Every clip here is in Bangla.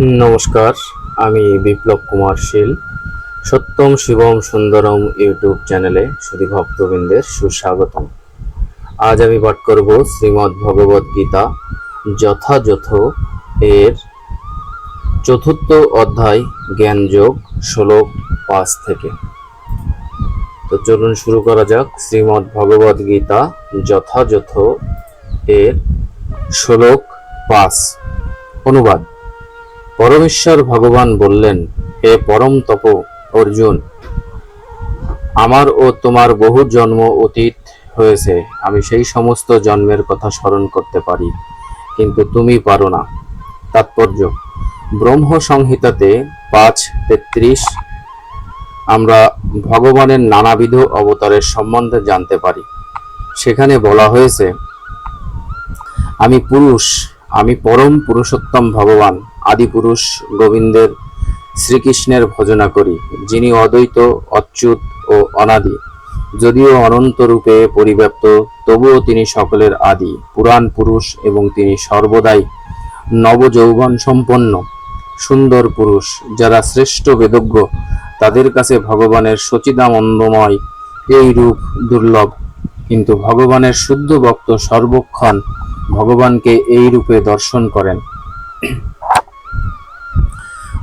নমস্কার, আমি বিপ্লব কুমার শীল। সত্যম, শিবম, সুন্দরম ইউটিউব চ্যানেলে শুধু ভক্তবৃন্দের সুস্বাগতম। আজ আমি পাঠ করব শ্রীমদ্ ভগবদ গীতা যথাযথ এর চতুর্থ অধ্যায় জ্ঞানযোগ শ্লোক পাঁচ থেকে। তো চলুন শুরু করা যাক শ্রীমদ্ ভগবদ গীতা যথাযথ এর শ্লোক পাঁচ। অনুবাদ। পরমেশ্বর ভগবান বললেন, হে পরম তপ, অর্জুন, আমার ও তোমার বহু জন্ম অতীত হয়েছে। আমি সেই সমস্ত জন্মের কথা স্মরণ করতে পারি, কিন্তু তুমি পারো না। তাৎপর্য ব্রহ্ম সংহিতাতে পাঁচ তেত্রিশ আমরা ভগবানের নানাবিধ অবতারের সম্বন্ধে জানতে পারি। সেখানে বলা হয়েছে, আমি পুরুষ, আমি পরম পুরুষোত্তম ভগবান আদিপুরুষ গোবিন্দের শ্রীকৃষ্ণের ভজনা করি, যিনি অদ্বৈত, অচ্যুত ও অনাদি। যদিও অনন্ত রূপে পরিব্যাপ্ত, তবুও তিনি সকলের আদি, পুরাণ পুরুষ এবং তিনি সর্বদাই নবযৌবন সম্পন্ন, সুন্দর পুরুষ। যারা শ্রেষ্ঠ বেদজ্ঞ, তাদের কাছে ভগবানের সচিদানন্দময় এই রূপ দুর্লভ। কিন্তু ভগবানের শুদ্ধ ভক্ত সর্বক্ষণ ভগবানকে এই রূপে দর্শন করেন।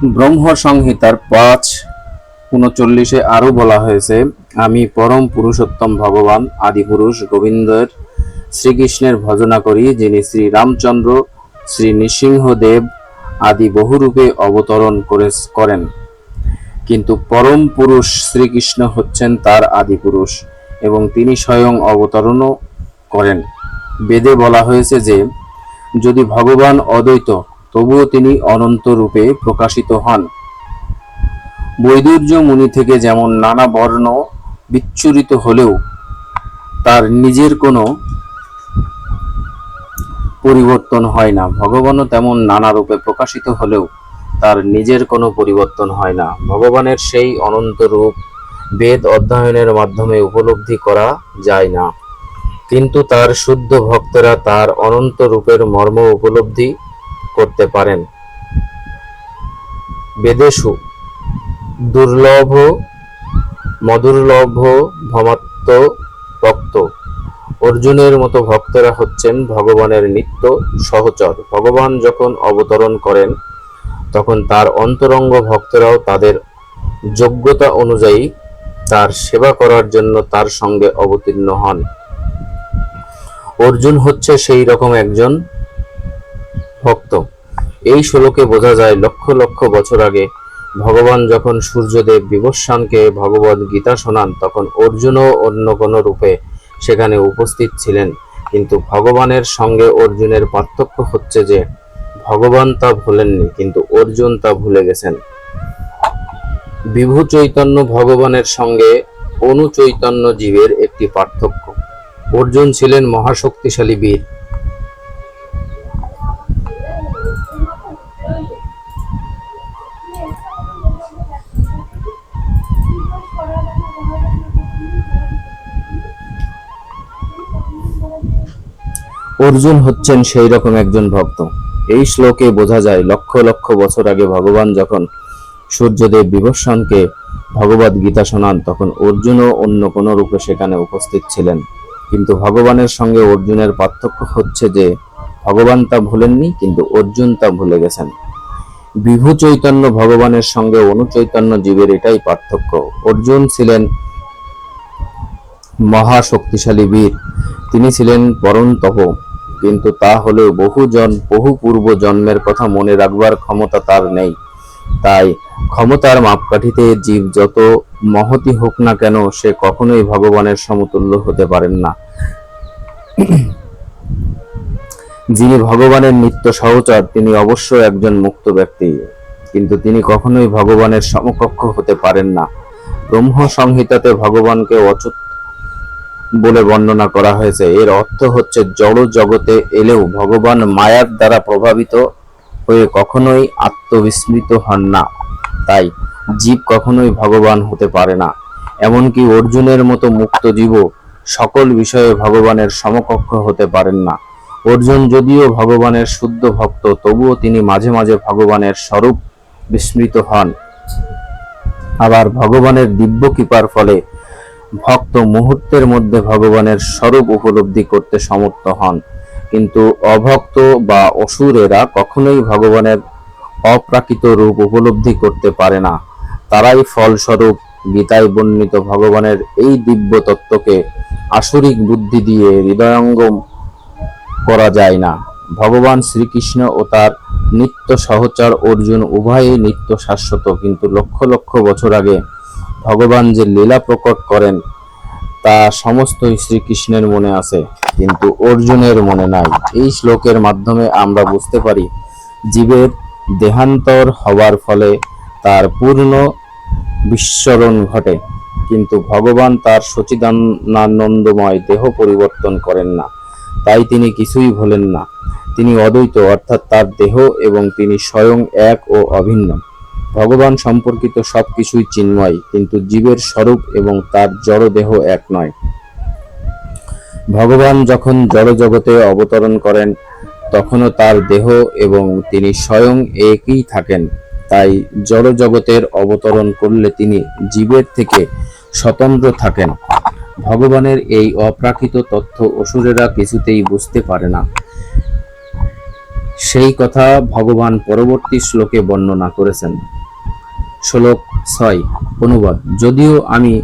ব্রহ্ম সংহিতার পাঁচ উনচল্লিশে আরও বলা হয়েছে, আমি পরম পুরুষোত্তম ভগবান, আদিপুরুষ গোবিন্দের শ্রীকৃষ্ণের ভজনা করি, যিনি শ্রী রামচন্দ্র শ্রী নৃসিংহদেব আদি বহুরূপে অবতরণ করে, করেন। কিন্তু পরম পুরুষ শ্রীকৃষ্ণ হচ্ছেন তার আদিপুরুষ এবং তিনি স্বয়ং অবতরণও করেন। বেদে বলা হয়েছে যে, যদি ভগবান অদ্বৈত তবুও তিনি অনন্ত রূপে প্রকাশিত হন। বৈদুর্য মুনি থেকে যেমন নানা বর্ণ বিচ্ছুরিত হলেও তার নিজের কোনো পরিবর্তন হয় না। ভগবানও তেমন নানা রূপে প্রকাশিত হলেও তার নিজের কোনো পরিবর্তন হয় না। ভগবানের সেই অনন্ত রূপ বেদ অধ্যয়নের মাধ্যমে উপলব্ধি করা যায় না। কিন্তু তার শুদ্ধ ভক্তরা তার অনন্ত রূপের মর্ম উপলব্ধি করতে পারেন। বেদেশু, দুর্লভ, মধুর্লভ ভমাত্ম ভক্ত। অর্জুনের মতো ভক্তরা হচ্ছেন ভগবানের নিত্য সহচর। ভগবান যখন অবতরণ করেন, তখন তার অন্তরঙ্গ ভক্তরাও তাদের যোগ্যতা অনুযায়ী তার সেবা করার জন্য তার সঙ্গে অবতীর্ণ হন। অর্জুন হচ্ছে সেই রকম একজন ভক্ত। এই শ্লোকে বোঝা যায়, লক্ষ লক্ষ বছর আগে ভগবান যখন সূর্যদেব বিবস্বানকে ভগবদ গীতা শোনান, তখন অর্জুনও অন্য কোনো রূপে সেখানে উপস্থিত ছিলেন। কিন্তু ভগবানের সঙ্গে অর্জুনের পার্থক্য হচ্ছে যে, ভগবান তা ভুলেননি, কিন্তু অর্জুন তা ভুলে গেছেন। বিভু চৈতন্য ভগবানের সঙ্গে অনু চৈতন্য জীবের একটি পার্থক্য। অর্জুন ছিলেন মহাশক্তিশালী বীর। অর্জুন হচ্ছেন সেই রকম একজন ভক্ত। এই শ্লোকে বোঝা যায়, লক্ষ লক্ষ বছর আগে ভগবান যখন সূর্যদেব বিভস্বানকে ভগবদ গীতা শোনান, তখন অর্জুনও অন্য কোনো রূপে সেখানে উপস্থিত ছিলেন। কিন্তু ভগবানের সঙ্গে অর্জুনের পার্থক্য হচ্ছে যে, ভগবান তা ভুলেননি, কিন্তু অর্জুন তা ভুলে গেছেন। বিভু চৈতন্য ভগবানের সঙ্গে অনুচৈতন্য জীবের এটাই পার্থক্য। অর্জুন ছিলেন মহা শক্তিশালী বীর। তিনি ছিলেন পরম তপ কিন্তু তা হলেও বহু জন বহু পূর্ব জন্মের কথা মনে রাখবার ক্ষমতা তার নেই। তাই ক্ষমতার মাপকাঠিতে জীব যত মহতি হোক না কেন, সে কখনোই ভগবানের সমতুল্য হতে পারেন না। যিনি ভগবানের নিত্য সহচর, তিনি অবশ্য একজন মুক্ত ব্যক্তি। কিন্তু তিনি কখনোই ভগবানের সমকক্ষ হতে পারেন না। ব্রহ্ম সংহিতাতে ভগবানকে অচ্যুত বলে বর্ণনা করা হয়েছে। এর অর্থ হচ্ছে, জড় জগতে এলেও ভগবান মায়ার দ্বারা প্রভাবিত হয়ে কখনোই আত্মবিস্মৃত হন না। তাই জীব কখনোই ভগবান হতে পারে না। এমনকি অর্জুনের মতো মুক্ত জীব সকল বিষয়ে ভগবানের সমকক্ষ হতে পারেন না। অর্জুন যদিও ভগবানের শুদ্ধ ভক্ত, তবুও তিনি মাঝে মাঝে ভগবানের স্বরূপ বিস্মৃত হন। আবার ভগবানের দিব্য কৃপার ফলে ভক্ত মুহূর্তের মধ্যে ভগবানের স্বরূপ উপলব্ধি করতে সমর্থ হন। কিন্তু অভক্ত বা অসুরেরা কখনোই ভগবানের অপ্রাকৃত রূপ উপলব্ধি করতে পারে না। তারাই ফলস্বরূপ গীতায় বর্ণিত ভগবানের এই দিব্য তত্ত্বকে আসরিক বুদ্ধি দিয়ে হৃদয়ঙ্গম করা যায় না। ভগবান শ্রীকৃষ্ণ ও তার নিত্য সহচর অর্জুন উভয়ই নিত্য শাশ্বত, কিন্তু লক্ষ লক্ষ বছর আগে ভগবান যে লীলা প্রকট করেন, তা সমস্তই শ্রীকৃষ্ণের মনে আছে, কিন্তু অর্জুনের মনে নাই। এই শ্লোকের মাধ্যমে আমরা বুঝতে পারি, জীবের দেহান্তর হওয়ার ফলে তার পূর্ণ বিস্মরণ ঘটে, কিন্তু ভগবান তার সচিদানন্দময় দেহ পরিবর্তন করেন না। তাই তিনি কিছুই ভোলেন না। তিনি অদ্বৈত, অর্থাৎ তার দেহ এবং তিনি স্বয়ং এক ও অভিন্ন। ভগবান সম্পর্কিত সবকিছুই চিন্ময়, কিন্তু জীবের স্বরূপ এবং তার জড় দেহ এক নয়। ভগবান যখন জড় জগতে অবতরণ করেন, তখনও তার দেহ এবং তিনি স্বয়ং একই থাকেন। তাই জড় জগতের অবতরণ করলে তিনি জীবের থেকে স্বতন্ত্র থাকেন। ভগবানের এই অপ্রাকৃত তথ্য অসুরেরা কিছুতেই বুঝতে পারে না। সেই কথা ভগবান পরবর্তী শ্লোকে বর্ণনা করেছেন। শ্লোক ছয়, অনুবাদ। যদিও আমি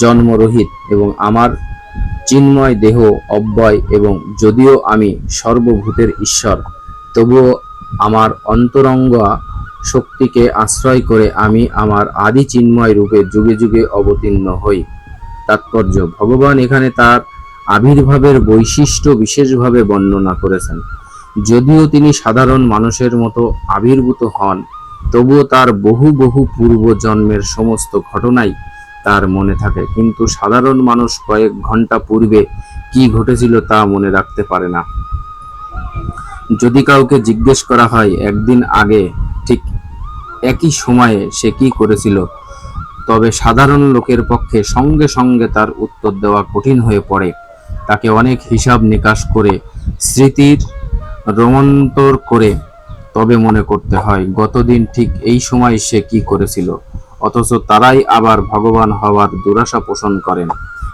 জন্মরহিত এবং আমার চিন্ময় দেহ অব্যয় এবং যদিও আমি সর্বভূতের ঈশ্বর, তবুও আমার অন্তরঙ্গা শক্তিকে আশ্রয় করে আমি আমার আদি চিন্ময় রূপে যুগে যুগে অবতীর্ণ হই। তাৎপর্য, ভগবান এখানে তার আবির্ভাবের বৈশিষ্ট্য বিশেষভাবে বর্ণনা করেছেন। যদিও তিনি সাধারণ মানুষের মতো আবির্ভূত হন তবুও তার বহু বহু পূর্ব জন্মের সমস্ত ঘটনাই তার মনে থাকে। কিন্তু সাধারণ মানুষ কয়েক ঘণ্টা পূর্বে কি ঘটেছিল তা মনে রাখতে পারে না। যদি কাউকে জিজ্ঞেস করা হয়, একদিন আগে ঠিক একই সময়ে সে কি করেছিল? তবে সাধারণ লোকের পক্ষে সঙ্গে সঙ্গে তার উত্তর দেওয়া কঠিন হয়ে পড়ে। তাকে অনেক হিসাব নিকাশ করে, স্মৃতির রোমান্তর করে তবে মনে করতে হয়, গতদিন ঠিক এই সময় সে কি করেছিল? অথচ তারাই আবার ভগবান হওয়ার দুরাশা পোষণ করেন।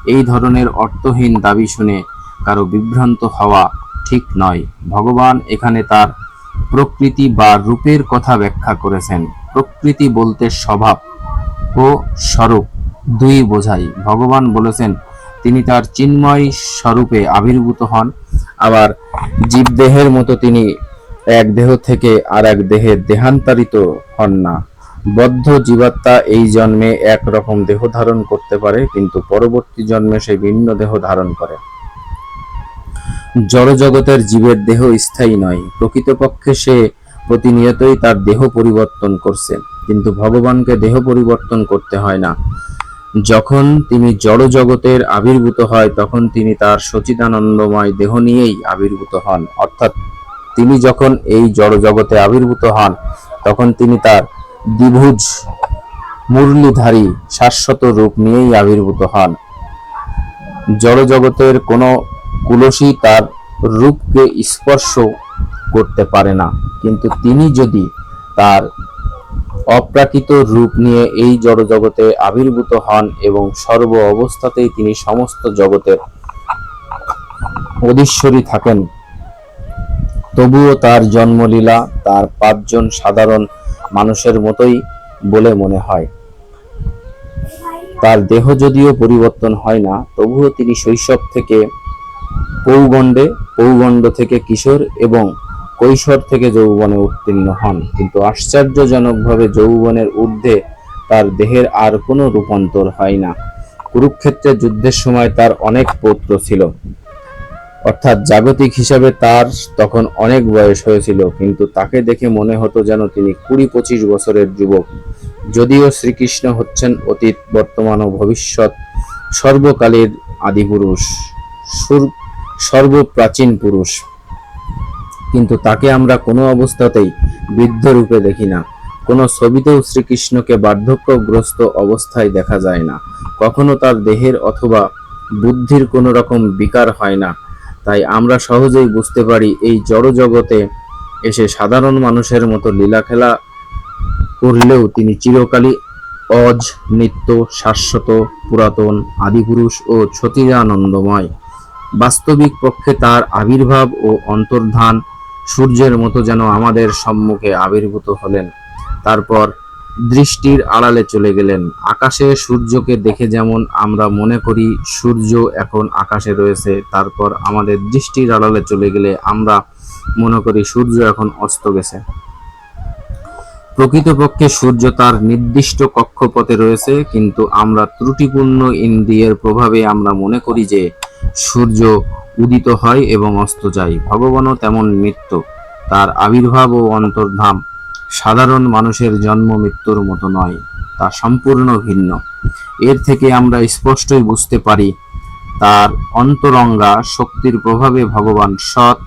এই ধরনের অর্থহীন দাবি শুনে কারও বিভ্রান্ত হওয়া ঠিক নয়। ভগবান এখানে তার প্রকৃতি বা রূপের কথা ব্যাখ্যা করেছেন। প্রকৃতি বলতে স্বভাব ও স্বরূপ দুই বোঝাই। ভগবান বলেছেন, তিনি তার চিন্ময় স্বরূপে আবির্ভূত হন। আবার, জীবদেহের মতো তিনি এক দেহ থেকে আর এক দেহে দেহান্তরিত হন না। বদ্ধ জীবাত্মা এই জন্মে এক রকম দেহ ধারণ করতে পারে, কিন্তু পরবর্তী জন্মে সে ভিন্ন দেহ ধারণ করে। জড় জগতের জীবের দেহ স্থায়ী নয়। প্রকৃতপক্ষে সে প্রতিনিয়তই তার দেহ পরিবর্তন করছে, কিন্তু ভগবানকে দেহ পরিবর্তন করতে হয় না। যখন তিনি জড় জগতের আবির্ভূত হয়, তখন তিনি তার সচিদানন্দময় দেহ নিয়েই আবির্ভূত হন, অর্থাৎ তিনি যখন এই জড় জগতে আবির্ভূত হন, তখন তিনি তার দ্বিভুজ মুরলীধারী শাশ্বত রূপ নিয়েই আবির্ভূত হন। জড় জগতের কোনো কুলসী তার রূপকে স্পর্শ করতে পারে না, কিন্তু তিনি যদি তার অপ্রাকৃত রূপ নিয়ে এই জড় জগতে আবির্ভূত হন এবং সর্ব অবস্থাতেই তিনি সমস্ত জগতের অধীশ্বরী থাকেন তবুও তার জন্মলীলা তার পাঁচজন সাধারণ মানুষের মতোই বলে মনে হয়। তার দেহ যদিও পরিবর্তন হয় না, তবুও তিনি শৈশব থেকে পৌগণ্ডে, পৌগণ্ড থেকে কিশোর এবং কৈশোর থেকে যৌবনে উত্তীর্ণ হন। কিন্তু আশ্চর্যজনকভাবে যৌবনের ঊর্ধ্বে তার দেহের আর কোনো রূপান্তর হয় না। কুরুক্ষেত্রের যুদ্ধের সময় তার অনেক পৌত্র ছিল। অর্থাৎ জাগতিক হিসাবে তার তখন অনেক বয়স হয়েছিল, কিন্তু তাকে দেখে মনে হতো যেন তিনি কুড়ি পঁচিশ বছরের যুবক। যদিও শ্রীকৃষ্ণ হচ্ছেন অতীত, বর্তমান ও ভবিষ্যৎ সর্বকালের আদিপুরুষ সুর- সর্বপ্রাচীন পুরুষ। কিন্তু তাকে আমরা কোনো অবস্থাতেই বৃদ্ধ রূপে দেখি না। কোনো ছবিতেও শ্রীকৃষ্ণকে বার্ধক্যগ্রস্ত অবস্থায় দেখা যায় না। কখনো তার দেহের অথবা বুদ্ধির কোনো রকম বিকার হয় না। তাই আমরা সহজেই বুঝতে পারি এই জড় জগতে এসে সাধারণ মানুষের মতো লীলা খেলা করলেও তিনি চিরকালই অজ, নিত্য, শাশ্বত, পুরাতন, আদিপুরুষ ও ছতিরানন্দময় বাস্তবিক পক্ষে তার আবির্ভাব ও অন্তর্ধান সূর্যের মতো যেন আমাদের সম্মুখে আবির্ভূত হলেন। তারপর দৃষ্টির আড়ালে চলে গেলেন। আকাশে সূর্যকে দেখে যেমন আমরা মনে করি, সূর্য এখন আকাশে রয়েছে। তারপর আমাদের দৃষ্টির আড়ালে চলে গেলে আমরা মনে করি, সূর্য এখন অস্ত গেছে। প্রকৃতপক্ষে সূর্য তার নির্দিষ্ট কক্ষপথে রয়েছে, কিন্তু আমরা ত্রুটিপূর্ণ ইন্দ্রিয়ের প্রভাবে আমরা মনে করি যে, সূর্য উদিত হয় এবং অস্ত যায়। ভগবানও তেমন মৃত্যু। তার আবির্ভাব ও অন্তর্ধাম সাধারণ মানুষের জন্ম মৃত্যুর মতো নয়, তা সম্পূর্ণ ভিন্ন। এর থেকে আমরা স্পষ্টই বুঝতে পারি, তার অন্তরঙ্গা শক্তির প্রভাবে ভগবান সৎ,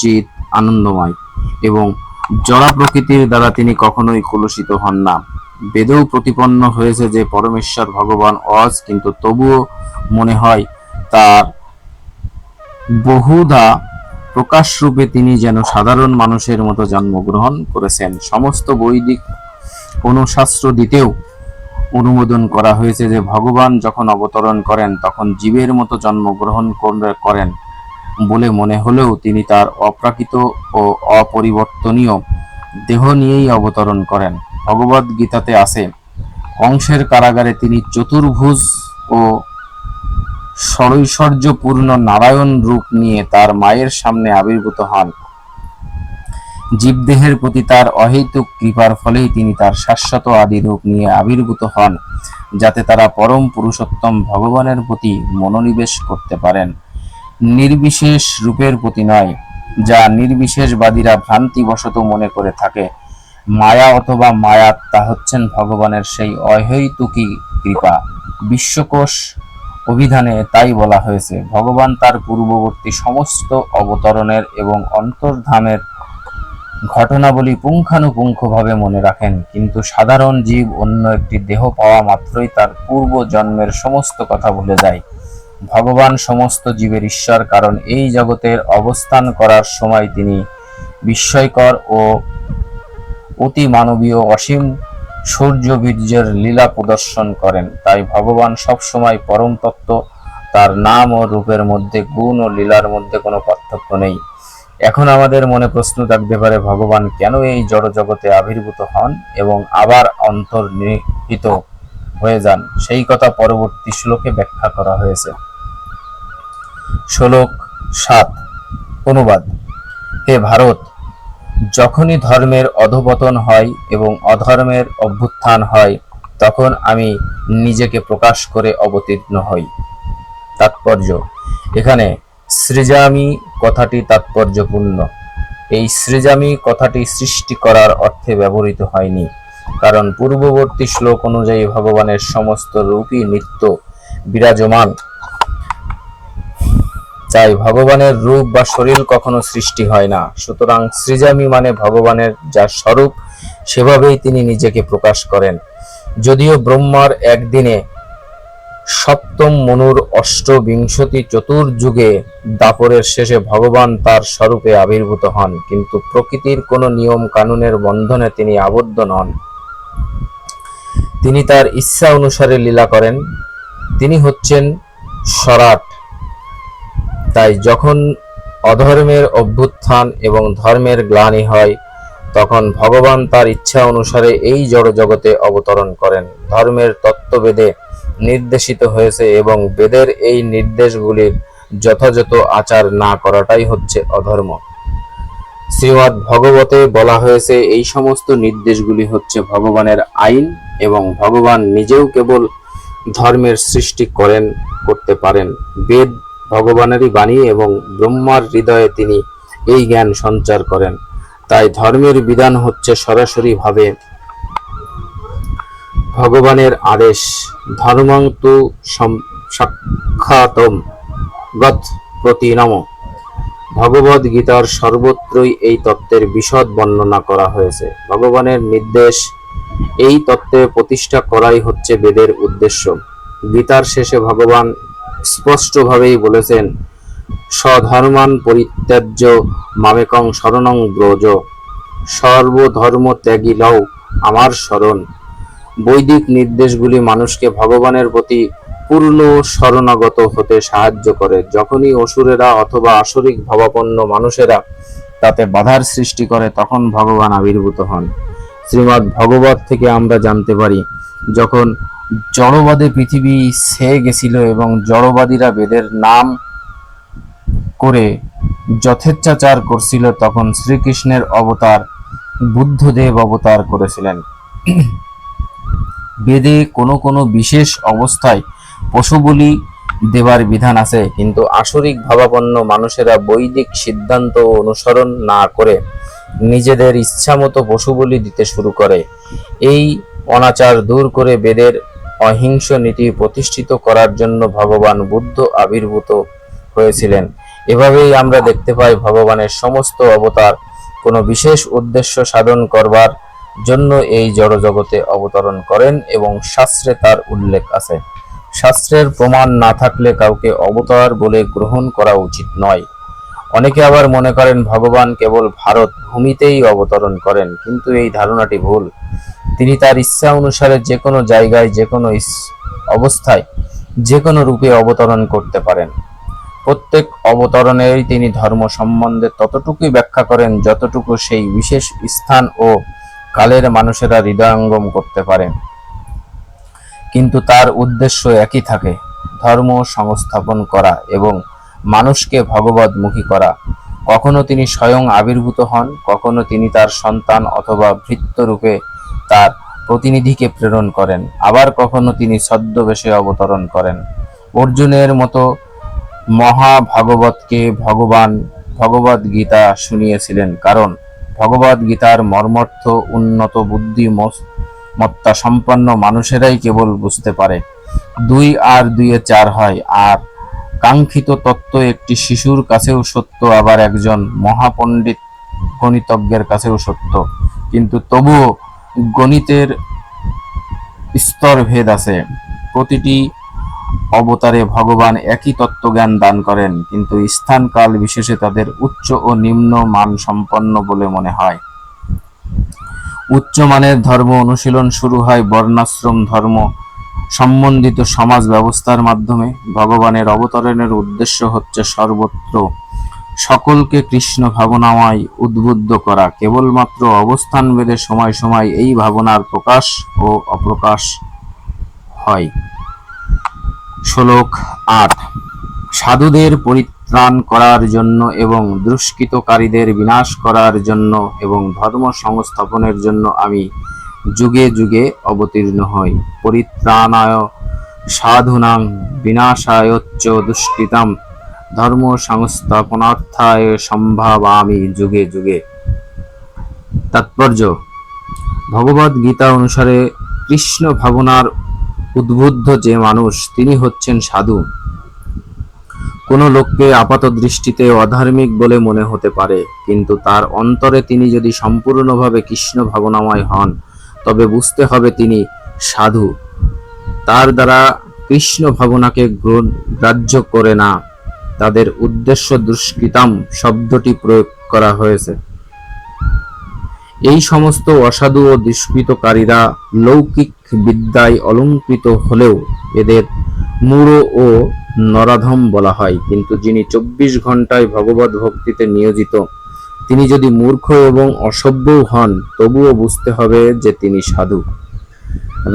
চিত, আনন্দময় এবং জড়া প্রকৃতির দ্বারা তিনি কখনোই কলুষিত হন না। বেদেও প্রতিপন্ন হয়েছে যে পরমেশ্বর ভগবান অজ, কিন্তু তবুও মনে হয় তার বহুধা প্রকাশরূপে তিনি যেন সাধারণ মানুষের মতো জন্মগ্রহণ করেছেন। সমস্ত বৈদিক অনুশাস্ত্র দিতেও অনুমোদন করা হয়েছে যে, ভগবান যখন অবতরণ করেন, তখন জীবের মতো জন্মগ্রহণ করে- করেন বলে মনে হলেও তিনি তার অপ্রাকৃত ও অপরিবর্তনীয় দেহ নিয়েই অবতরণ করেন। ভগবদ গীতাতে আছে কংসের কারাগারে তিনি চতুর্ভুজ ও ষড়ৈশ্বর্যপূর্ণ নারায়ণ রূপ নিয়ে তার মায়ের সামনে আবির্ভূত হন। জীবদেহের প্রতি তার অহেতুক কৃপার ফলেই তিনি তার শাশ্বত আদি রূপ নিয়ে আবির্ভূত হন, যাতে তারা পরম পুরুষোত্তম ভগবানের প্রতি মনোনিবেশ করতে পারেন। নির্বিশেষ রূপের প্রতি নয়, যা নির্বিশেষবাদীরা ভ্রান্তিবশত মনে করে থাকে। মায়া অথবা মায়াত তা হচ্ছেন ভগবানের সেই অহৈতুকী কৃপা। বিশ্বকোষ অভিধানে তাই বলা হয়েছে, ভগবান তার পূর্ববর্তী সমস্ত অবতরণের এবং অন্তর্ধামের ঘটনাবলী পুঙ্খানুপুঙ্খভাবে মনে রাখেন। কিন্তু সাধারণ জীব অন্য একটি দেহ পাওয়া মাত্রই তার পূর্ব জন্মের সমস্ত কথা ভুলে যায়। ভগবান সমস্ত জীবের ঈশ্বর, কারণ এই জগতের অবস্থান করার সময় তিনি বিস্ময়কর ও অতি মানবীয় অসীম সূর্য বীর্যের লীলা প্রদর্শন করেন। তাই ভগবান সবসময় পরম তত্ত্ব তার নাম ও রূপের মধ্যে গুণ ও লীলার মধ্যে কোনো পার্থক্য নেই। এখন আমাদের মনে প্রশ্ন থাকতে পারে, ভগবান কেন এই জড় জগতে আবির্ভূত হন এবং আবার অন্তর্নিহিত হয়ে যান? সেই কথা পরবর্তী শ্লোকে ব্যাখ্যা করা হয়েছে। শ্লোক সাত, অনুবাদ। হে ভারত যখনই ধর্মের অধপতন হয় এবং অধর্মের অভ্যুত্থান হয়, তখন আমি নিজেকে প্রকাশ করে অবতীর্ণ হই। তাৎপর্য। এখানে সৃজামি কথাটি তাৎপর্যপূর্ণ। এই সৃজামি কথাটি সৃষ্টি করার অর্থে ব্যবহৃত হয়নি। কারণ পূর্ববর্তী শ্লোক অনুযায়ী ভগবানের সমস্ত রূপই নিত্য বিরাজমান। তাই ভগবানের রূপ বা শরীর কখনো সৃষ্টি হয় না। সুতরাং সৃজামি মানে ভগবানের যা স্বরূপ, সেভাবেই তিনি নিজেকে প্রকাশ করেন। যদিও ব্রহ্মার একদিনে সপ্তম মনুর অষ্টবিংশতি চতুর্যুগে দাপরের শেষে ভগবান তার স্বরূপে আবির্ভূত হন, কিন্তু প্রকৃতির কোনো নিয়ম কানুনের বন্ধনে তিনি আবদ্ধ নন। তিনি তার ইচ্ছা অনুসারে লীলা করেন। তিনি হচ্ছেন সরাট। তাই যখন অধর্মের অভ্যুত্থান এবং ধর্মের গ্লানি হয়, তখন ভগবান তার ইচ্ছা অনুসারে এই জড় জগতে অবতরণ করেন। ধর্মের তত্ত্ববেদে নির্দেশিত হয়েছে এবং বেদের এই নির্দেশগুলির যথাযথ আচার না করাটাই হচ্ছে অধর্ম। শ্রীমৎ ভগবতে বলা হয়েছে, এই সমস্ত নির্দেশগুলি হচ্ছে ভগবানের আইন এবং ভগবান নিজেও কেবল ধর্মের সৃষ্টি করেন, করতে পারেন। বেদ ভগবানেরই বাণী এবং ব্রহ্মার হৃদয়ে তিনি এই জ্ঞান সঞ্চার করেন। তাই ধর্মের বিধান হচ্ছে সরাসরি ভাবে ভগবানের আদেশ। ধর্মান্তু সম- সাক্ষাতম গত প্রতি নম। ভগবদ গীতার সর্বত্রই এই তত্ত্বের বিশদ বর্ণনা করা হয়েছে। ভগবানের নির্দেশ, এই তত্ত্বে প্রতিষ্ঠা করাই হচ্ছে বেদের উদ্দেশ্য। গীতার শেষে ভগবান স্পষ্টভাবেই বলেছেন, স্বধর্মান পরিত্যাজ্য মামেকং শরণং ব্রজ সর্বধর্ম ত্যাগী লও আমার শরণ। বৈদিক নির্দেশগুলি মানুষকে ভগবানের প্রতি পূর্ণ শরণাগত হতে সাহায্য করে। যখনই অসুরেরা অথবা আসরিক ভাবাপন্ন মানুষেরা তাতে বাধার সৃষ্টি করে, তখন ভগবান আবির্ভূত হন। শ্রীমৎ ভগবত থেকে আমরা জানতে পারি যখন জড়বাদে পৃথিবী ছেয়ে গেছিল এবং জড়বাদীরা বেদের নাম করে যথেচ্ছাচার করছিল, তখন শ্রীকৃষ্ণের অবতার, বুদ্ধদেব অবতার করেছিলেন। বেদে কোনো কোনো বিশেষ অবস্থায় পশু বলি দেবার বিধান আছে, কিন্তু আসরিক ভাবাপন্ন মানুষেরা বৈদিক সিদ্ধান্ত অনুসরণ না করে নিজেদের ইচ্ছামতো পশু বলি দিতে শুরু করে। এই অনাচার দূর করে বেদের অহিংস নীতি প্রতিষ্ঠিত করার জন্য ভগবান বুদ্ধ আবির্ভূত হয়েছিলেন। এভাবেই আমরা দেখতে পাই ভগবানের সমস্ত অবতার কোনো বিশেষ উদ্দেশ্য সাধন করবার জন্য এই জড়জগতে অবতরণ করেন এবং শাস্ত্রে তার উল্লেখ আছে। শাস্ত্রের প্রমাণ না থাকলে কাউকে অবতার বলে গ্রহণ করা উচিত নয়। অনেকে আবার মনে করেন ভগবান কেবল ভারত ভূমিতেই অবতরণ করেন, কিন্তু এই ধারণাটি ভুল। তিনি তার ইচ্ছা অনুসারে যে কোনো জায়গায়, যে কোনো অবস্থায়, যে কোনো রূপে অবতরণ করতে পারেন। প্রত্যেক অবতরণেই তিনি ধর্ম সম্বন্ধে ততটুকুই ব্যাখ্যা করেন, যতটুকু সেই বিশেষ স্থান ও কালের মানুষেরা হৃদয়ঙ্গম করতে পারেন কিন্তু তার উদ্দেশ্য একই থাকে, ধর্ম সংস্থাপন করা এবং মানুষকে ভগবতমুখী করা। কখনো তিনি স্বয়ং আবির্ভূত হন, কখনো তিনি তার সন্তান অথবা ভৃত্যরূপে তার প্রতিনিধিকে প্রেরণ করেন। আবার কখনো তিনি ছদ্মবেশে অবতরণ করেন। অর্জুনের মতো মহাভাগবতকে ভগবান ভগবদ গীতা শুনিয়েছিলেন কারণ ভগবদ গীতার মর্মর্থ, উন্নত বুদ্ধি মত্তা সম্পন্ন মানুষেরাই কেবল বুঝতে পারে। দুই আর দুইয়ে চার হয়, আর কাঙ্ক্ষিত তত্ত্ব একটি শিশুর কাছেও সত্য, আবার একজন মহাপণ্ডিত গণিতজ্ঞের কাছেও সত্য। কিন্তু তবুও গণিতের স্তরভেদ আছে। প্রতিটি অবতারে ভগবান একই তত্ত্বজ্ঞান দান করেন, কিন্তু স্থান কাল বিশেষে তাদের উচ্চ ও নিম্ন মান সম্পন্ন বলে মনে হয়। উচ্চ মানের ধর্ম অনুশীলন শুরু হয় বর্ণাশ্রম ধর্ম সম্বন্ধিত সমাজ ব্যবস্থার মাধ্যমে ভগবানের অবতরণের উদ্দেশ্য হচ্ছে সর্বত্র সকলকে কৃষ্ণ ভাবনাময় উদ্বুদ্ধ করা। কেবলমাত্র অবস্থান ভেদে সময় সময় এই ভাবনার প্রকাশ ও অপ্রকাশ হয়। শ্লোক আট। সাধুদের পরিত্রাণ করার জন্য এবং দুষ্কৃতকারীদের বিনাশ করার জন্য এবং ধর্ম সংস্থাপনের জন্য আমি যুগে যুগে অবতীর্ণ হই পরিত্রাণায় সাধুনাং বিনাশায়চ্চ দুষ্কৃতাম। ধর্ম সংস্থাপনার্থায় সম্ভাবামি যুগে যুগে। তাৎপর্য, ভগবদ গীতা অনুসারে কৃষ্ণ ভাবনার উদ্বুদ্ধ যে মানুষ, তিনি হচ্ছেন সাধু। কোনো লোককে আপাত দৃষ্টিতে অধার্মিক বলে মনে হতে পারে, কিন্তু তার অন্তরে তিনি যদি সম্পূর্ণভাবে কৃষ্ণ ভাবনাময় হন তবে বুঝতে হবে তিনি সাধু। তার দ্বারা কৃষ্ণ ভাবনাকে গ্র- গ্রাহ্য করে না। তাদের উদ্দেশ্য দুষ্কৃতাম শব্দটি প্রয়োগ করা হয়েছে। এই সমস্ত অসাধু ও দুষ্কৃতকারীরা লৌকিক বিদ্যায় অলঙ্কৃত হলেও এদের মূঢ় ও নরাধম বলা হয়। কিন্তু যিনি চব্বিশ ঘন্টায় ভগবত ভক্তিতে নিয়োজিত তিনি যদি মূর্খ এবং অসভ্যও হন, তবুও বুঝতে হবে যে তিনি সাধু।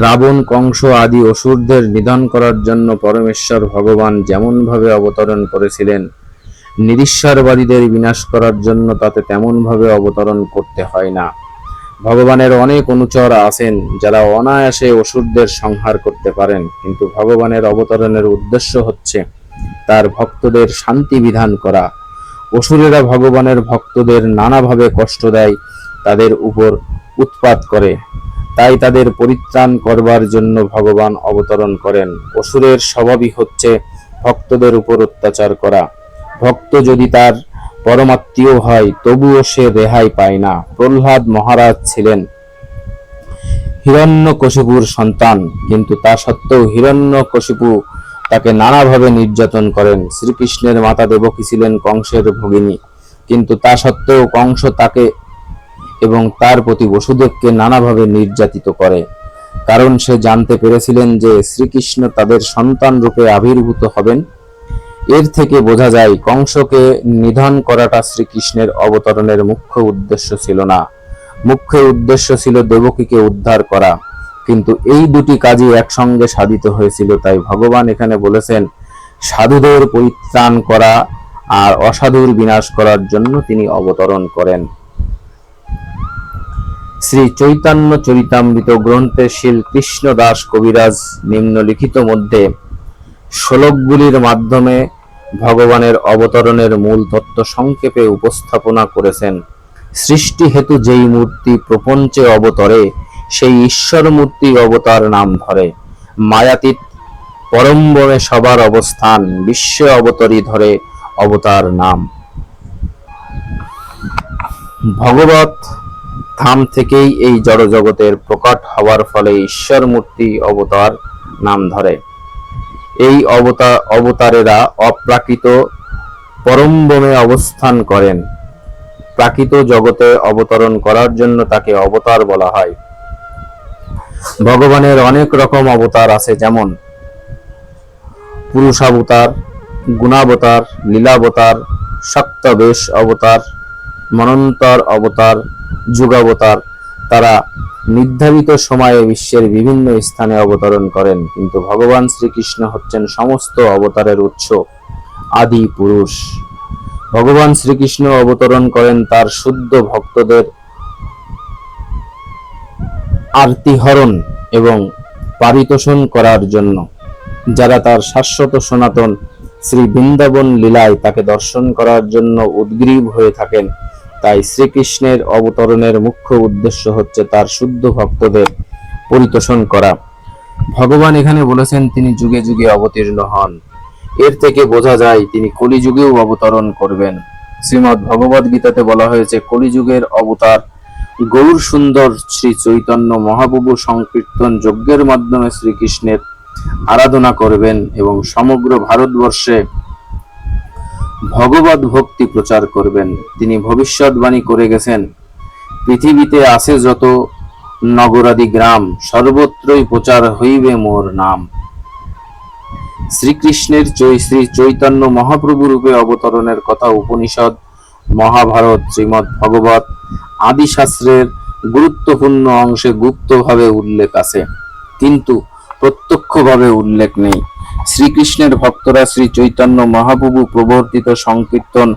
রাবণ, কংস আদি অসুরদের নিধন করার জন্য পরমেশ্বর ভগবান যেমনভাবে অবতরণ করেছিলেন, নিরীশ্বরবাদীদের বিনাশ করার জন্য তাতে তেমনভাবে অবতরণ করতে হয় না। ভগবানের অনেক অনুচর আছেন যারা অনায়াসে অসুরদের সংহার করতে পারেন, কিন্তু ভগবানের অবতরণের উদ্দেশ্য হচ্ছে তার ভক্তদের শান্তি বিধান করা। অসুরেরা ভগবানের ভক্তদের নানাভাবে কষ্ট দেয়, তাদের উপর উৎপাত করে। তাই তাদের পরিত্রাণ করবার জন্য ভগবান অবতরণ করেন। অসুরের স্বভাবই হচ্ছে ভক্তদের উপর অত্যাচার করা। ভক্ত যদি তার পরমাত্মীয় হয়, তবুও সে রেহাই পায় না। প্রহ্লাদ মহারাজ ছিলেন হিরণ্যকশিপুর সন্তান, কিন্তু তা সত্ত্বেও হিরণ্যকশিপু তাকে নানাভাবে নির্যাতন করেন। শ্রীকৃষ্ণের মাতা দেবকী ছিলেন কংসের ভগিনী। কিন্তু তা সত্ত্বেও কংস তাকে এবং তার প্রতি বসুদেবকে নানাভাবে নির্যাতিত করে। কারণ সে জানতে পেরেছিলেন যে শ্রীকৃষ্ণ তাদের সন্তান রূপে আবির্ভূত হবেন। এর থেকে বোঝা যায়, কংসকে নিধন করাটা শ্রীকৃষ্ণের অবতরণের মুখ্য উদ্দেশ্য ছিল না। মুখ্য উদ্দেশ্য ছিল দেবকীকে উদ্ধার করা। কিন্তু এই দুটি কাজই একসঙ্গে সাধিত হয়েছিল। তাই ভগবান এখানে বলেছেন, সাধুদের পরিত্রাণ করা আর অসাধুর বিনাশ করার জন্য তিনি অবতরণ করেন। শ্রী চৈতন্য চরিতামৃত গ্রন্থে শিল কৃষ্ণ দাস কবিরাজ নিম্নলিখিত মধ্যে শ্লোকগুলির মাধ্যমে ভগবানের অবতরণের মূল তত্ত্ব সংক্ষেপে উপস্থাপনা করেছেন। সৃষ্টি হেতু যেই মূর্তি প্রপঞ্চে অবতরে সেই ঈশ্বর মূর্তি অবতার নাম ধরে। মায়াতীত পরম্বরে সবার অবস্থান, বিশ্ব অবতরী ধরে অবতার নাম। ভগবত ধাম থেকেই এই জড়জগতের প্রকট হওয়ার ফলে ঈশ্বর মূর্তি অবতার নাম ধরে। এই অবতার অবতারেরা অপ্রাকৃত পরমবনে অবস্থান করেন। প্রাকৃত জগতে অবতরণ করার জন্য তাকে অবতার বলা হয়। ভগবানের অনেক রকম অবতার আছে, যেমন পুরুষাবতার, গুণাবতার, লীলাবতার, সপ্তবেশ অবতার, মনন্তর অবতার, যুগাবতার। তারা নির্ধারিত সময়ে বিশ্বের বিভিন্ন স্থানে অবতরণ করেন, কিন্তু ভগবান শ্রীকৃষ্ণ হচ্ছেন সমস্ত অবতারের উৎস, আদি পুরুষ। ভগবান শ্রীকৃষ্ণ অবতরণ করেন তার শুদ্ধ ভক্তদের আরতিহরণ এবং পারিতোষণ করার জন্য। যারা তার শাশ্বত সনাতন শ্রী বৃন্দাবন লীলায় তাকে দর্শন করার জন্য উদ্গ্রীব হয়ে থাকেন, তাই শ্রীকৃষ্ণের অবতরণের মুখ্য উদ্দেশ্য হচ্ছে তার শুদ্ধ ভক্তদের পরিতোষণ করা। ভগবান এখানে বলেছেন, তিনি যুগে যুগে অবতীর্ণ হন। এর থেকে বোঝা যায়, তিনি কলিযুগেও অবতরণ করবেন। শ্রীমৎ ভগবদ গীতাতে বলা হয়েছে, কলিযুগের অবতার গৌর সুন্দর শ্রী চৈতন্য মহাপ্রভু সংকীর্তন যজ্ঞের মাধ্যমে শ্রীকৃষ্ণের আরাধনা করবেন এবং সমগ্র ভারতবর্ষে ভগবত ভক্তি প্রচার করবেন। তিনি ভবিষ্যৎবাণী করে গেছেন, পৃথিবীতে আছে যত নগরাদি গ্রাম, সর্বত্রই প্রচার হইবে মোর নাম। শ্রীকৃষ্ণের শ্রী চৈতন্য মহাপ্রভু রূপে অবতরণের কথা উপনিষদ, মহাভারত শ্রীমৎ ভগবত আদি শাস্ত্রের গুরুত্বপূর্ণ অংশে গুপ্তভাবে উল্লেখ আছে, কিন্তু প্রত্যক্ষভাবে উল্লেখ নেই। শ্রীকৃষ্ণের ভক্তরা শ্রী চৈতন্য মহাপ্রভু প্রবর্তিত সংকীর্তন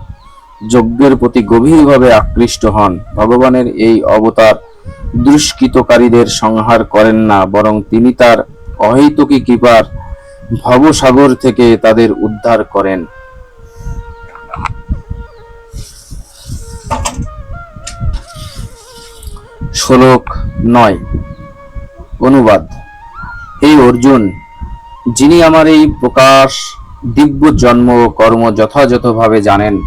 যজ্ঞের প্রতি গভীরভাবে আকৃষ্ট হন। ভগবানের এই অবতার দুষ্কৃতকারীদের সংহার করেন না, বরং তিনি তার অহৈতুকী কৃপার ভবসাগর থেকে তাদের উদ্ধার করেন। শ্লোক নয়। অনুবাদ। হে অর্জুন, যিনি আমার এই প্রকাশ, দিব্য জন্ম কর্ম যথাযথভাবে জানেন,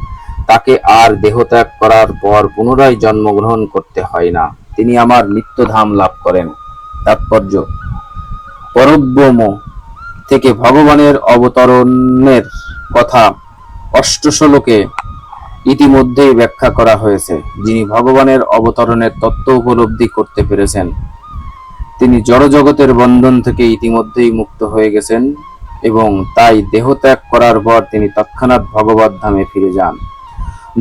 তাকে আর দেহত্যাগ করার পর পুনরায় জন্মগ্রহণ করতে হয় না। তিনি আমার নিত্যধাম লাভ করেন। তাৎপর্য, পরব্রহ্ম থেকে ভগবানের অবতরণের কথা অষ্টশলোকে ইতিমধ্যেই ব্যাখ্যা করা হয়েছে, যিনি ভগবানের অবতরণের তত্ত্ব উপলব্ধি করতে পেরেছেন। তিনি জড়জগতের বন্ধন থেকে ইতিমধ্যেই মুক্ত হয়ে গেছেন এবং তাই দেহ ত্যাগ করার পর তিনি তৎক্ষণাৎ ভগবত ধামে ফিরে যান।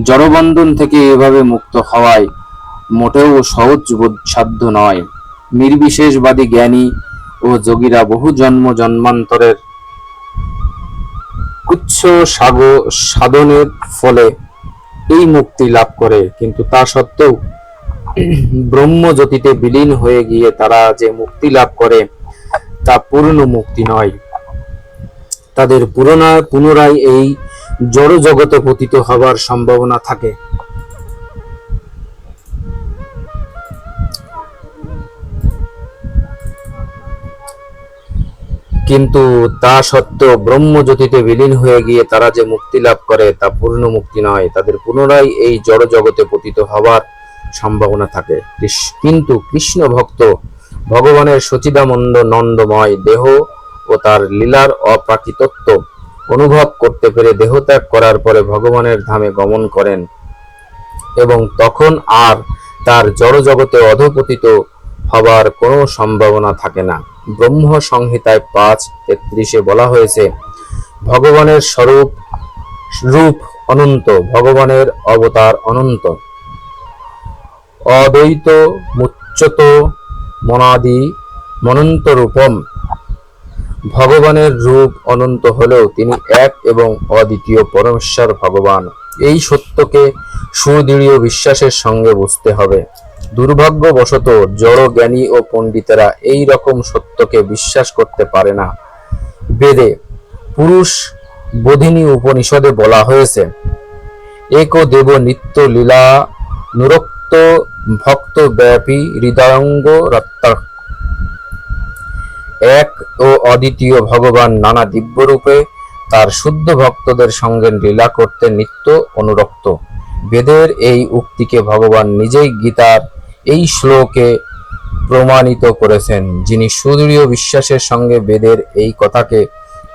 জড়বন্ধন থেকে এভাবে মুক্ত হওয়ায় মোটেও সহজ সাধ্য নয়। নির্বিশেষবাদী জ্ঞানী ও যোগীরা বহু জন্ম জন্মান্তরের উচ্চ সাগ- সাধনের ফলে এই মুক্তি লাভ করে। কিন্তু তা সত্ত্বেও ব্রহ্মজ্যোতিতে বিলীন হয়ে গিয়ে তারা যে মুক্তি লাভ করে, তা পূর্ণ মুক্তি নয়। তাদের পুনরায় পুনরায় এই জড় জগতে পতিত হবার সম্ভাবনা থাকে। কিন্তু তা সত্ত্বেও ব্রহ্মজ্যোতিতে বিলীন হয়ে গিয়ে তারা যে মুক্তি লাভ করে তা পূর্ণ মুক্তি নয়। তাদের পুনরায় এই জড় জগতে পতিত হওয়ার সম্ভাবনা থাকে। কিন্তু কৃষ্ণ ভক্ত ভগবানের সচিদানন্দ নন্দময় দেহ ও তার লীলার অপ্রাকৃতত্ব অনুভব করতে পেরে দেহত্যাগ করার পরে ভগবানের ধামে গমন করেন এবং তখন আর তার জড় জগতে অধপতিত হবার কোনো সম্ভাবনা থাকে না। ব্রহ্ম সংহিতায় পাঁচ তেত্রিশে বলা হয়েছে, ভগবানের স্বরূপ, রূপ অনন্ত, ভগবানের অবতার অনন্ত। অদ্বৈত, মুচ্যত, মনাদি মনন্ত রূপম ভগবানের রূপ অনন্ত হলেও তিনি এক এবং অদ্বিতীয় পরমেশ্বর ভগবান। এই সত্যকে সুদৃঢ় বিশ্বাসের সঙ্গে বুঝতে হবে। দুর্ভাগ্যবশত জড় জ্ঞানী ও পণ্ডিতেরা এই রকম সত্যকে বিশ্বাস করতে পারে না। বেদে পুরুষ বোধিনী উপনিষদে বলা হয়েছে, এক দেব নিত্য লীলা নুরক্ত ভক্ত ব্যাপী হৃদয়ঙ্গ রত্তা এক ও অদ্বিতীয় ভগবান নানা দিব্যরূপে তার শুদ্ধ ভক্তদের সঙ্গে লীলা করতে নিত্য অনুরক্ত। বেদের এই উক্তিকে ভগবান নিজেই গীতার এই শ্লোকে প্রমাণিত করেছেন, যিনি সুদৃঢ় বিশ্বাসের সঙ্গে বেদের এই কথাকে,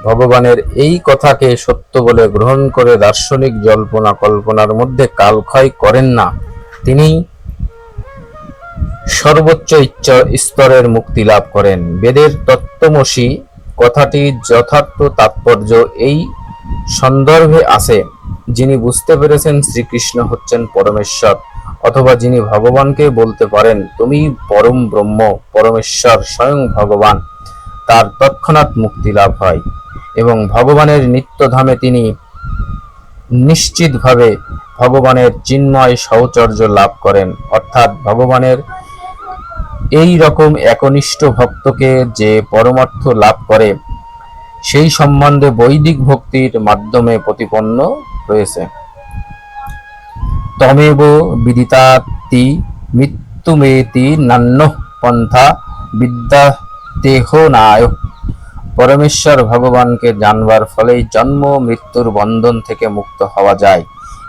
ভগবানের এই কথাকে সত্য বলে গ্রহণ করে দার্শনিক জল্পনা কল্পনার মধ্যে কালক্ষয় করেন না। তিনি সর্বোচ্চ ইচ্ছা স্তরের মুক্তি লাভ করেন। বেদের তত্ত্বমসী কথাটি যথার্থ তাৎপর্য এই সন্দর্ভে আছে, যিনি বুঝতে পেরেছেন শ্রীকৃষ্ণ হচ্ছেন পরমেশ্বর। অথবা যিনি ভগবানকে বলতে পারেন, তুমি পরম ব্রহ্ম, পরমেশ্বর, স্বয়ং ভগবান। তার তৎক্ষণাৎ মুক্তি লাভ হয় এবং ভগবানের নিত্যধামে তিনি নিশ্চিতভাবে ভগবানের চিন্ময় সহচর্য লাভ করেন। অর্থাৎ ভগবানের এই রকম একনিষ্ঠ ভক্তকে যে পরমার্থ লাভ করে, সেই সম্বন্ধে বৈদিক ভক্তির মাধ্যমে প্রতিপন্ন হয়েছে তমেব বিদিতাতি মৃত্যুমেতি নান্য পন্থা বিদ্যা দেহ নায় পরমেশ্বর ভগবানকে জানবার ফলেই জন্ম, মৃত্যুর বন্ধন থেকে মুক্ত হওয়া যায়।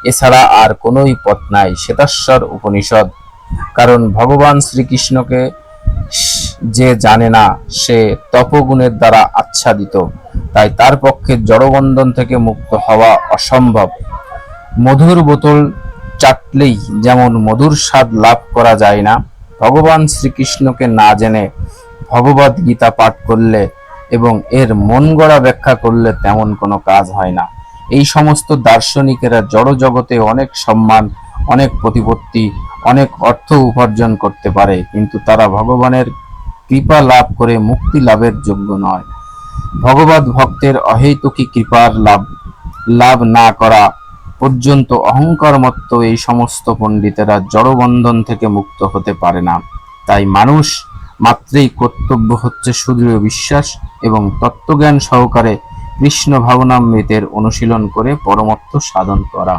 এছাড়া আর কোনোই পথ নাই, শ্বেতাশ্বর উপনিষদ। কারণ ভগবান শ্রীকৃষ্ণকে যে জানে না, সে তপগুণের দ্বারা আচ্ছাদিত। তাই তার পক্ষে জড়বন্ধন থেকে মুক্ত হওয়া অসম্ভব। মধুর বোতল চাটলেই যেমন মধুর স্বাদ লাভ করা যায় না, ভগবান শ্রীকৃষ্ণকে না জেনে ভগবদ গীতা পাঠ করলে এবং এর মন গড়া ব্যাখ্যা করলে তেমন কোনো কাজ হয় না। এই সমস্ত দার্শনিকেরা জড় জগতে অনেক সম্মান, অনেক প্রতিপত্তি, অনেক অর্থ উপার্জন করতে পারে, কিন্তু তারা ভগবানের কৃপা লাভ করে মুক্তি লাভের যোগ্য নয়। ভগবত ভক্তের অহেতুকী কৃপার লাভ লাভ না করা পর্যন্ত অহংকার মত্ত এই সমস্ত পণ্ডিতেরা জড়বন্ধন থেকে মুক্ত হতে পারে না। তাই মানুষ মাত্রেই কর্তব্য হচ্ছে সুদৃঢ় বিশ্বাস এবং তত্ত্বজ্ঞান সহকারে কৃষ্ণ ভাবনামৃতের অনুশীলন করে পরমত্ব সাধন করা।